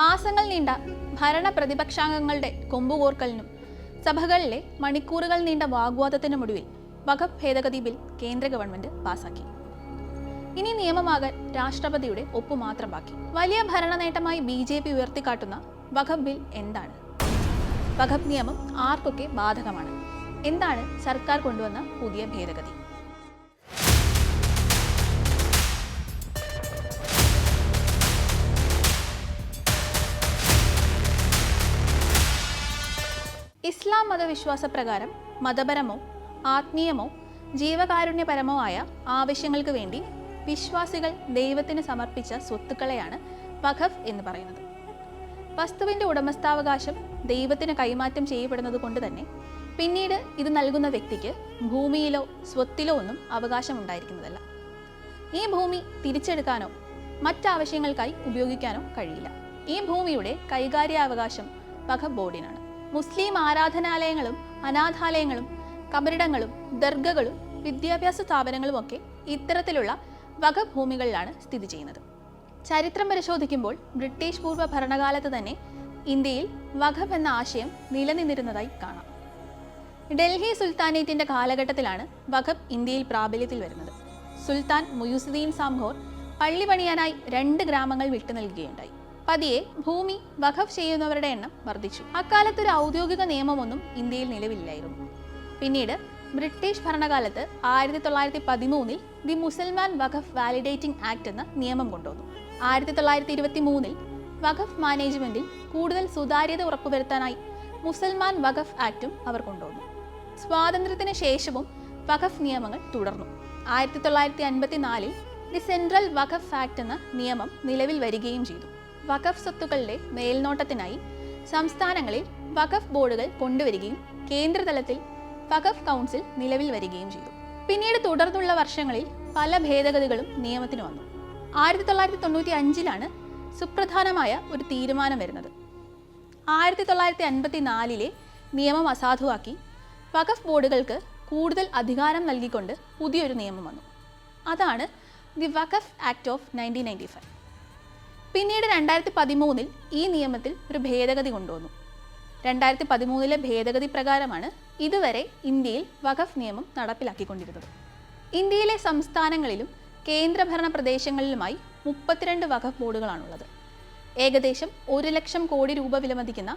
മാസങ്ങൾ നീണ്ട ഭരണ പ്രതിപക്ഷാംഗങ്ങളുടെ കൊമ്പുകോർക്കലിനും സഭകളിലെ മണിക്കൂറുകൾ നീണ്ട വാഗ്വാദത്തിനുമൊടുവിൽ വഖഫ് ഭേദഗതി ബിൽ കേന്ദ്ര ഗവൺമെന്റ് പാസാക്കി. ഇനി നിയമമാകാൻ രാഷ്ട്രപതിയുടെ ഒപ്പു മാത്രം ബാക്കി. വലിയ ഭരണ നേട്ടമായി ബി ജെ പി ഉയർത്തിക്കാട്ടുന്ന വഖഫ് ബിൽ എന്താണ്? വഖഫ് നിയമം ആർക്കൊക്കെ ബാധകമാണ്? എന്താണ് സർക്കാർ കൊണ്ടുവന്ന പുതിയ ഭേദഗതി? ഇസ്ലാം മതവിശ്വാസ പ്രകാരം മതപരമോ ആത്മീയമോ ജീവകാരുണ്യപരമോ ആയ ആവശ്യങ്ങൾക്ക് വേണ്ടി വിശ്വാസികൾ ദൈവത്തിന് സമർപ്പിച്ച സ്വത്തുക്കളെയാണ് വഖഫ് എന്ന് പറയുന്നത്. വസ്തുവിന്റെ ഉടമസ്ഥാവകാശം ദൈവത്തിന് കൈമാറ്റം ചെയ്യപ്പെടുന്നത് കൊണ്ട് തന്നെ പിന്നീട് ഇത് നൽകുന്ന വ്യക്തിക്ക് ഭൂമിയിലോ സ്വത്തിലോ ഒന്നും അവകാശം ഉണ്ടായിരിക്കുന്നതല്ല. ഈ ഭൂമി തിരിച്ചെടുക്കാനോ മറ്റാവശ്യങ്ങൾക്കായി ഉപയോഗിക്കാനോ കഴിയില്ല. ഈ ഭൂമിയുടെ കൈകാര്യാവകാശം വഖഫ് ബോർഡിനാണ്. മുസ്ലിം ആരാധനാലയങ്ങളും അനാഥാലയങ്ങളും കബറിടങ്ങളും ദർഗകളും വിദ്യാഭ്യാസ സ്ഥാപനങ്ങളും ഒക്കെ ഇത്തരത്തിലുള്ള വകഭൂമികളിലാണ് ഭൂമികളിലാണ് സ്ഥിതി ചെയ്യുന്നത്. ചരിത്രം പരിശോധിക്കുമ്പോൾ ബ്രിട്ടീഷ് പൂർവ ഭരണകാലത്ത് തന്നെ ഇന്ത്യയിൽ വഖഫ് എന്ന ആശയം നിലനിന്നിരുന്നതായി കാണാം. ഡൽഹി സുൽത്താനേറ്റിന്റെ കാലഘട്ടത്തിലാണ് വഖഫ് ഇന്ത്യയിൽ പ്രാബല്യത്തിൽ വരുന്നത്. സുൽത്താൻ മുയൂസുദ്ദീൻ സാംഭോർ പള്ളി പണിയാനായി രണ്ട് ഗ്രാമങ്ങൾ വിട്ടു നൽകുകയുണ്ടായി. പതിയെ ഭൂമി വഖഫ് ചെയ്യുന്നവരുടെ എണ്ണം വർദ്ധിച്ചു. അക്കാലത്ത് ഒരു ഔദ്യോഗിക നിയമമൊന്നും ഇന്ത്യയിൽ നിലവിലില്ലായിരുന്നു. പിന്നീട് ബ്രിട്ടീഷ് ഭരണകാലത്ത് ആയിരത്തി തൊള്ളായിരത്തി പതിമൂന്നിൽ the Musalman Waqf validating act എന്ന നിയമം കൊണ്ടുവന്നു. ആയിരത്തി തൊള്ളായിരത്തി ഇരുപത്തി മൂന്നിൽ വഖഫ് മാനേജ്മെന്റിൽ കൂടുതൽ സുതാര്യത ഉറപ്പുവരുത്താനായി മുസൽമാൻ വഖഫ് ആക്റ്റും അവർ കൊണ്ടുവന്നു. സ്വാതന്ത്ര്യത്തിന് ശേഷവും വഖഫ് നിയമങ്ങൾ തുടർന്നു. ആയിരത്തി തൊള്ളായിരത്തി അൻപത്തിനാലിൽ ദി സെൻട്രൽ വഖഫ് ആക്ട് എന്ന നിയമം നിലവിൽ വരികയും ചെയ്തു. വഖഫ് സ്വത്തുക്കളുടെ മേൽനോട്ടത്തിനായി സംസ്ഥാനങ്ങളിൽ വഖഫ് ബോർഡുകൾ കൊണ്ടുവരികയും കേന്ദ്രതലത്തിൽ വഖഫ് കൗൺസിൽ നിലവിൽ വരികയും ചെയ്തു. പിന്നീട് തുടർന്നുള്ള വർഷങ്ങളിൽ പല ഭേദഗതികളും നിയമത്തിന് വന്നു. ആയിരത്തി തൊള്ളായിരത്തി തൊണ്ണൂറ്റി അഞ്ചിലാണ് സുപ്രധാനമായ ഒരു തീരുമാനം വരുന്നത്. ആയിരത്തി തൊള്ളായിരത്തി അൻപത്തി നാലിലെ നിയമം അസാധുവാക്കി വഖഫ് ബോർഡുകൾക്ക് കൂടുതൽ അധികാരം നൽകിക്കൊണ്ട് പുതിയൊരു നിയമം വന്നു. അതാണ് the Waqf act of nineteen ninety five പിന്നീട് രണ്ടായിരത്തി പതിമൂന്നിൽ ഈ നിയമത്തിൽ ഒരു ഭേദഗതി കൊണ്ടുവന്നു. രണ്ടായിരത്തി പതിമൂന്നിലെ ഭേദഗതി പ്രകാരമാണ് ഇതുവരെ ഇന്ത്യയിൽ വഖഫ് നിയമം നടപ്പിലാക്കിക്കൊണ്ടിരുന്നത്. ഇന്ത്യയിലെ സംസ്ഥാനങ്ങളിലും കേന്ദ്രഭരണ പ്രദേശങ്ങളിലുമായി മുപ്പത്തിരണ്ട് വഖഫ് ബോർഡുകളാണുള്ളത്. ഏകദേശം ഒരു ലക്ഷം കോടി രൂപ വിലമതിക്കുന്ന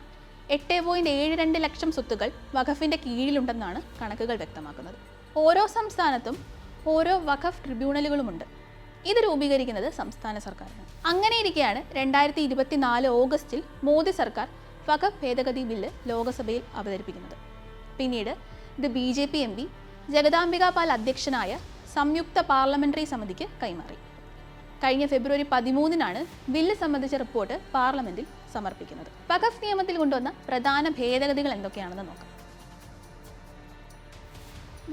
എട്ട് പോയിന്റ് ഏഴ് രണ്ട് ലക്ഷം സ്വത്തുകൾ വഖഫിന്റെ കീഴിലുണ്ടെന്നാണ് കണക്കുകൾ വ്യക്തമാക്കുന്നത്. ഓരോ സംസ്ഥാനത്തും ഓരോ വഖഫ് ട്രിബ്യൂണലുകളുമുണ്ട്. ഇത് രൂപീകരിക്കുന്നത് സംസ്ഥാന സർക്കാരാണ്. അങ്ങനെ ഇരിക്കെയാണ് രണ്ടായിരത്തി ഇരുപത്തിനാല് ഓഗസ്റ്റിൽ മോദി സർക്കാർ വക ഭേദഗതി ബില്ല് ലോക്സഭയിൽ അവതരിപ്പിക്കുന്നത്. പിന്നീട് ഇത് B J P M P Jagdambika Pal അധ്യക്ഷനായ സംയുക്ത പാർലമെന്ററി സമിതിക്ക് കൈമാറി. കഴിഞ്ഞ ഫെബ്രുവരി പതിമൂന്നിനാണ് ബില്ല് സംബന്ധിച്ച റിപ്പോർട്ട് പാർലമെന്റിൽ സമർപ്പിക്കുന്നത്. പകഫ് നിയമത്തിൽ കൊണ്ടുവന്ന പ്രധാന ഭേദഗതികൾ എന്തൊക്കെയാണെന്ന് നോക്കാം.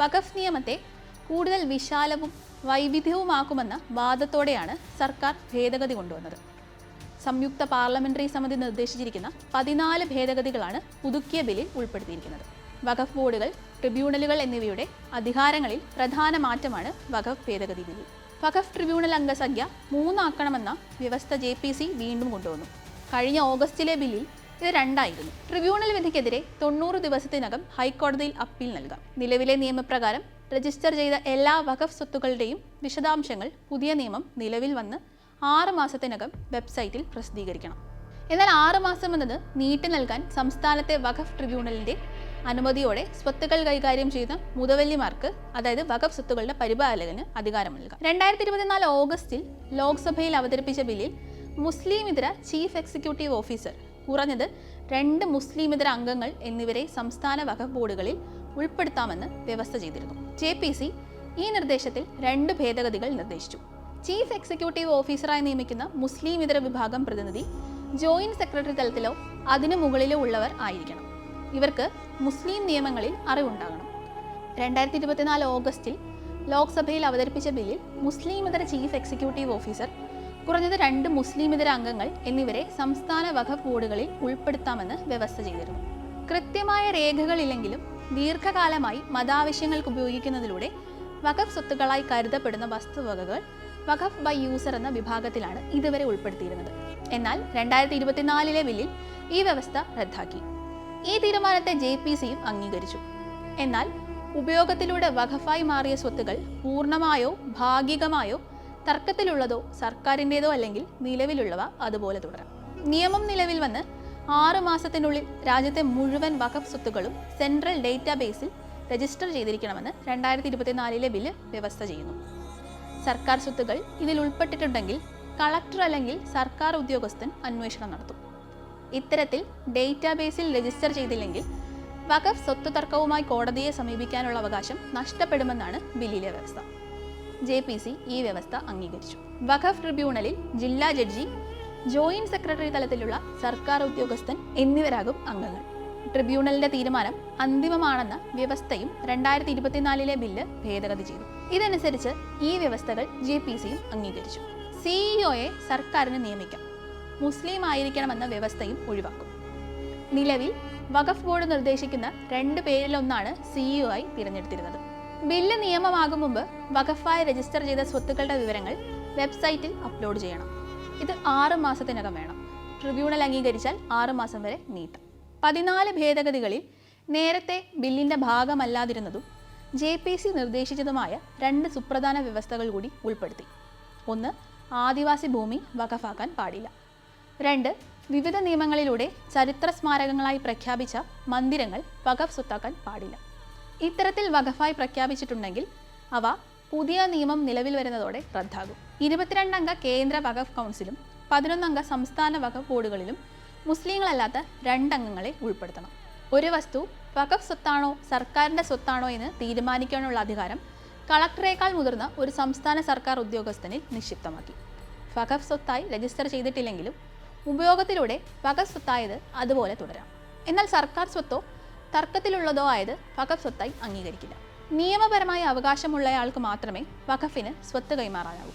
വഖഫ് നിയമത്തെ കൂടുതൽ വിശാലവും വൈവിധ്യവുമാക്കുമെന്ന വാദത്തോടെയാണ് സർക്കാർ ഭേദഗതി കൊണ്ടുവന്നത്. സംയുക്ത പാർലമെന്ററി സമിതി നിർദ്ദേശിച്ചിരിക്കുന്ന പതിനാല് ഭേദഗതികളാണ് പുതുക്കിയ ബില്ലിൽ ഉൾപ്പെടുത്തിയിരിക്കുന്നത്. വഖഫ് ബോർഡുകൾ ട്രിബ്യൂണലുകൾ എന്നിവയുടെ അധികാരങ്ങളിൽ പ്രധാന മാറ്റമാണ് വഖഫ് ഭേദഗതി ബില്ലിൽ. വഖഫ് ട്രിബ്യൂണൽ അംഗസംഖ്യ മൂന്നാക്കണമെന്ന വ്യവസ്ഥ ജെ പി സി വീണ്ടും കൊണ്ടുവന്നു. കഴിഞ്ഞ ഓഗസ്റ്റിലെ ബില്ലിൽ ഇത് രണ്ടായിരുന്നു. ട്രിബ്യൂണൽ വിധിക്കെതിരെ തൊണ്ണൂറ് ദിവസത്തിനകം ഹൈക്കോടതിയിൽ അപ്പീൽ നൽകാം. നിലവിലെ നിയമപ്രകാരം രജിസ്റ്റർ ചെയ്ത എല്ലാ വഖഫ് സ്വത്തുക്കളുടെയും വിശദാംശങ്ങൾ പുതിയ നിയമം നിലവിൽ വന്ന് ആറ് മാസത്തിനകം വെബ്സൈറ്റിൽ പ്രസിദ്ധീകരിക്കണം. എന്നാൽ ആറ് മാസം എന്നത് നീട്ടി നൽകാൻ സംസ്ഥാനത്തെ വഖഫ് ട്രിബ്യൂണലിന്റെ അനുമതിയോടെ സ്വത്തുക്കൾ കൈകാര്യം ചെയ്യുന്ന മുതവല്ലിമാർക്ക് അതായത് വഖഫ് സ്വത്തുക്കളുടെ പരിപാലകന് അധികാരം നൽകാം. രണ്ടായിരത്തി ഇരുപത്തിനാല് ഓഗസ്റ്റിൽ ലോക്സഭയിൽ അവതരിപ്പിച്ച ബില്ലിൽ മുസ്ലിം ഇതര ചീഫ് എക്സിക്യൂട്ടീവ് ഓഫീസർ കുറഞ്ഞത് രണ്ട് മുസ്ലിം ഇതര അംഗങ്ങൾ എന്നിവരെ സംസ്ഥാന വഖഫ് ബോർഡുകളിൽ ഉൾപ്പെടുത്താമെന്ന് വ്യവസ്ഥ ചെയ്തിരുന്നു. ജെ പി സി ഈ നിർദ്ദേശത്തിൽ രണ്ട് ഭേദഗതികൾ നിർദ്ദേശിച്ചു. ചീഫ് എക്സിക്യൂട്ടീവ് ഓഫീസറായി നിയമിക്കുന്ന മുസ്ലിം ഇതര വിഭാഗം പ്രതിനിധി ജോയിന്റ് സെക്രട്ടറി തലത്തിലോ അതിനു മുകളിലോ ഉള്ളവർ ആയിരിക്കണം. ഇവർക്ക് മുസ്ലിം നിയമങ്ങളിൽ അറിവുണ്ടാകണം. രണ്ടായിരത്തി ഇരുപത്തിനാല് ഓഗസ്റ്റിൽ ലോക്സഭയിൽ അവതരിപ്പിച്ച ബില്ലിൽ മുസ്ലിം ഇതര ചീഫ് എക്സിക്യൂട്ടീവ് ഓഫീസർ കുറഞ്ഞത് രണ്ട് മുസ്ലിം ഇതര അംഗങ്ങൾ എന്നിവരെ സംസ്ഥാന വഖഫ് ബോർഡുകളിൽ ഉൾപ്പെടുത്താമെന്ന് വ്യവസ്ഥ ചെയ്തിരുന്നു. കൃത്യമായ രേഖകളില്ലെങ്കിലും ദീർഘകാലമായി മതാവശ്യങ്ങൾക്ക് ഉപയോഗിക്കുന്നതിലൂടെ വഖഫ് സ്വത്തുക്കളായി കരുതപ്പെടുന്ന വസ്തുവകകൾ വഖഫ് ബൈ യൂസർ എന്ന വിഭാഗത്തിലാണ് ഇതുവരെ ഉൾപ്പെടുത്തിയിരുന്നത്. എന്നാൽ രണ്ടായിരത്തി ഇരുപത്തിനാലിലെ ബില്ലിൽ ഈ വ്യവസ്ഥ റദ്ദാക്കി. ഈ തീരുമാനത്തെ ജെ പി സിയും അംഗീകരിച്ചു. എന്നാൽ ഉപയോഗത്തിലൂടെ വഖഫായി മാറിയ സ്വത്തുകൾ പൂർണമായോ ഭാഗികമായോ തർക്കത്തിലുള്ളതോ സർക്കാരിന്റെതോ അല്ലെങ്കിൽ നിലവിലുള്ളവ അതുപോലെ തുടരാം. നിയമം നിലവിൽ വന്ന് ആറ് മാസത്തിനുള്ളിൽ രാജ്യത്തെ മുഴുവൻ വഖഫ് സ്വത്തുക്കളും സെൻട്രൽ ഡേറ്റാബേസിൽ രജിസ്റ്റർ ചെയ്തിരിക്കണമെന്ന് രണ്ടായിരത്തി ഇരുപത്തിനാലിലെ ബില്ല് വ്യവസ്ഥ ചെയ്യുന്നു. സർക്കാർ സ്വത്തുകൾ ഇതിൽ ഉൾപ്പെട്ടിട്ടുണ്ടെങ്കിൽ കളക്ടർ അല്ലെങ്കിൽ സർക്കാർ ഉദ്യോഗസ്ഥൻ അന്വേഷണം നടത്തും. ഇത്തരത്തിൽ ഡേറ്റാബേസിൽ രജിസ്റ്റർ ചെയ്തില്ലെങ്കിൽ വഖഫ് സ്വത്ത് തർക്കവുമായി കോടതിയെ സമീപിക്കാനുള്ള അവകാശം നഷ്ടപ്പെടുമെന്നാണ് ബില്ലിലെ വ്യവസ്ഥ. ജെ പി സി ഈ വ്യവസ്ഥ അംഗീകരിച്ചു. വഖഫ് ട്രിബ്യൂണലിൽ ജില്ലാ ജഡ്ജി ജോയിന്റ് സെക്രട്ടറി തലത്തിലുള്ള സർക്കാർ ഉദ്യോഗസ്ഥൻ എന്നിവരാകും അംഗങ്ങൾ. ട്രിബ്യൂണലിന്റെ തീരുമാനം അന്തിമമാണെന്ന വ്യവസ്ഥയും രണ്ടായിരത്തി ഇരുപത്തിനാലിലെ ബില്ല് ഭേദഗതി ചെയ്തു. ഇതനുസരിച്ച് ഈ വ്യവസ്ഥകൾ ജെ പി സിയും അംഗീകരിച്ചു. സിഇഒയെ സർക്കാരിന് നിയമിക്കാം. മുസ്ലിം ആയിരിക്കണമെന്ന വ്യവസ്ഥയും ഒഴിവാക്കും. നിലവിൽ വഖഫ് ബോർഡ് നിർദ്ദേശിക്കുന്ന രണ്ട് പേരിലൊന്നാണ് സിഇഒ ആയി തിരഞ്ഞെടുത്തിരുന്നത്. ബില്ല് നിയമമാകും മുമ്പ് വഖഫായി രജിസ്റ്റർ ചെയ്ത സ്വത്തുക്കളുടെ വിവരങ്ങൾ വെബ്സൈറ്റിൽ അപ്ലോഡ് ചെയ്യണം. ഇത് ആറ് മാസത്തിനകം വേണം. ട്രിബ്യൂണൽ അംഗീകരിച്ചാൽ ആറ് മാസം വരെ നീട്ടാം. പതിനാല് ഭേദഗതികളിൽ നേരത്തെ ബില്ലിന്റെ ഭാഗമല്ലാതിരുന്നതും ജെ പി സി നിർദ്ദേശിച്ചതുമായ രണ്ട് സുപ്രധാന വ്യവസ്ഥകൾ കൂടി ഉൾപ്പെടുത്തി. ഒന്ന് ആദിവാസി ഭൂമി വഖഫാക്കാൻ പാടില്ല. രണ്ട് വിവിധ നിയമങ്ങളിലൂടെ ചരിത്ര സ്മാരകങ്ങളായി പ്രഖ്യാപിച്ച മന്ദിരങ്ങൾ വഖഫ് സ്വത്താക്കാൻ പാടില്ല. ഇത്തരത്തിൽ വഖഫായി പ്രഖ്യാപിച്ചിട്ടുണ്ടെങ്കിൽ അവ പുതിയ നിയമം നിലവിൽ വരുന്നതോടെ റദ്ദാകും. ഇരുപത്തിരണ്ടംഗ കേന്ദ്ര വഖഫ് കൗൺസിലും പതിനൊന്നംഗ സംസ്ഥാന വഖഫ് ബോർഡുകളിലും മുസ്ലിങ്ങളല്ലാത്ത രണ്ടംഗങ്ങളെ ഉൾപ്പെടുത്തണം. ഒരു വസ്തു വഖഫ് സ്വത്താണോ സർക്കാരിന്റെ സ്വത്താണോ എന്ന് തീരുമാനിക്കാനുള്ള അധികാരം കളക്ടറേക്കാൾ മുതിർന്ന ഒരു സംസ്ഥാന സർക്കാർ ഉദ്യോഗസ്ഥനിൽ നിക്ഷിപ്തമാക്കി. വഖഫ് സ്വത്തായി രജിസ്റ്റർ ചെയ്തിട്ടില്ലെങ്കിലും ഉപയോഗത്തിലൂടെ വഖഫ് സ്വത്തായത് അതുപോലെ തുടരാം. എന്നാൽ സർക്കാർ സ്വത്തോ തർക്കത്തിലുള്ളതോ ആയത് വഖഫ് സ്വത്തായി അംഗീകരിക്കില്ല. നിയമപരമായ അവകാശമുള്ളയാൾക്ക് മാത്രമേ വഖഫിന് സ്വത്ത് കൈമാറാനാവൂ.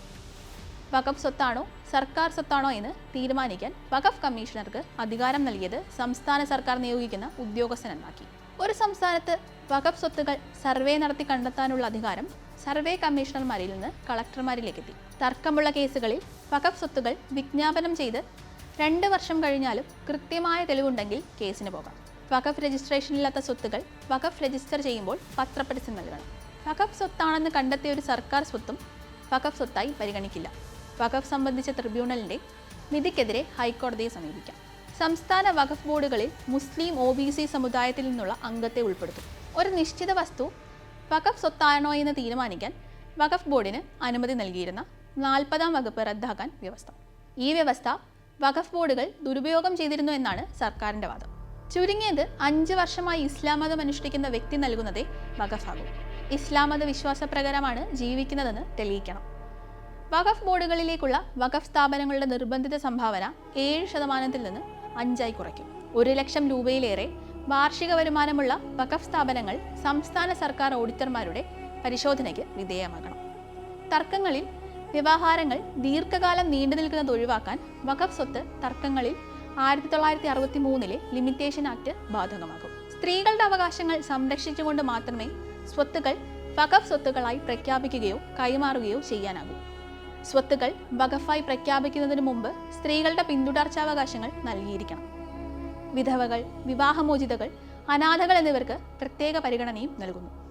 വഖഫ് സ്വത്താണോ സർക്കാർ സ്വത്താണോ എന്ന് തീരുമാനിക്കാൻ വഖഫ് കമ്മീഷണർക്ക് അധികാരം നൽകിയത് സംസ്ഥാന സർക്കാർ നിയോഗിക്കുന്ന ഉദ്യോഗസ്ഥനെന്നാക്കി ഒരു സംസ്ഥാനത്ത് വഖഫ് സ്വത്തുകൾ സർവേ നടത്തി കണ്ടെത്താനുള്ള അധികാരം സർവേ കമ്മീഷണർമാരിൽ നിന്ന് കളക്ടർമാരിലേക്ക് എത്തി തർക്കമുള്ള കേസുകളിൽ വഖഫ് സ്വത്തുകൾ വിജ്ഞാപനം ചെയ്ത് രണ്ട് വർഷം കഴിഞ്ഞാലും കൃത്യമായ തെളിവുണ്ടെങ്കിൽ കേസിന് പോകാം. വഖഫ് രജിസ്ട്രേഷനില്ലാത്ത സ്വത്തുകൾ വഖഫ് രജിസ്റ്റർ ചെയ്യുമ്പോൾ പത്രപരസ്യം നൽകണം. വഖഫ് സ്വത്താണെന്ന് കണ്ടെത്തിയ ഒരു സർക്കാർ സ്വത്തും വഖഫ് സ്വത്തായി പരിഗണിക്കില്ല. വഖഫ് സംബന്ധിച്ച ട്രിബ്യൂണലിന്റെ വിധിക്കെതിരെ ഹൈക്കോടതിയെ സമീപിക്കാം. സംസ്ഥാന വഖഫ് ബോർഡുകളിൽ മുസ്ലിം ഒ ബി സി സമുദായത്തിൽ നിന്നുള്ള അംഗത്തെ ഉൾപ്പെടുത്തും. ഒരു നിശ്ചിത വസ്തു വഖഫ് സ്വത്താണോ എന്ന് തീരുമാനിക്കാൻ വഖഫ് ബോർഡിന് അനുമതി നൽകിയിരുന്ന നാൽപ്പതാം വകുപ്പ് റദ്ദാക്കാൻ വ്യവസ്ഥ. ഈ വ്യവസ്ഥ വഖഫ് ബോർഡുകൾ ദുരുപയോഗം ചെയ്തിരുന്നു എന്നാണ് സർക്കാരിന്റെ വാദം. ചുരുങ്ങിയത് അഞ്ച് വർഷമായി ഇസ്ലാം മതം അനുഷ്ഠിക്കുന്ന വ്യക്തി നൽകുന്നതേ വഖഫാകും. ഇസ്ലാം മത വിശ്വാസപ്രകാരമാണ് ജീവിക്കുന്നതെന്ന് തെളിയിക്കണം. വഖഫ് ബോർഡുകളിലേക്കുള്ള വഖഫ് സ്ഥാപനങ്ങളുടെ നിർബന്ധിത സംഭാവന ഏഴ് ശതമാനത്തിൽ നിന്ന് അഞ്ചായി കുറയ്ക്കും. ഒരു ലക്ഷം രൂപയിലേറെ വാർഷിക വരുമാനമുള്ള വഖഫ് സ്ഥാപനങ്ങൾ സംസ്ഥാന സർക്കാർ ഓഡിറ്റർമാരുടെ പരിശോധനയ്ക്ക് വിധേയമാകണം. തർക്കങ്ങളിൽ വ്യവഹാരങ്ങൾ ദീർഘകാലം നീണ്ടു നിൽക്കുന്നത് ഒഴിവാക്കാൻ വഖഫ് സ്വത്ത് തർക്കങ്ങളിൽ ആയിരത്തി തൊള്ളായിരത്തി അറുപത്തി മൂന്നിലെ ലിമിറ്റേഷൻ ആക്ട് ബാധകമാകും. സ്ത്രീകളുടെ അവകാശങ്ങൾ സംരക്ഷിച്ചുകൊണ്ട് മാത്രമേ സ്വത്തുക്കൾ വഖഫ് സ്വത്തുക്കളായി പ്രഖ്യാപിക്കുകയോ കൈമാറുകയോ ചെയ്യാനാകൂ. സ്വത്തുക്കൾ വഖഫായി പ്രഖ്യാപിക്കുന്നതിന് മുമ്പ് സ്ത്രീകളുടെ പിന്തുടർച്ചാവകാശങ്ങൾ നൽകിയിരിക്കണം. വിധവകൾ വിവാഹമോചിതകൾ അനാഥകൾ എന്നിവർക്ക് പ്രത്യേക പരിഗണനയും നൽകുന്നു.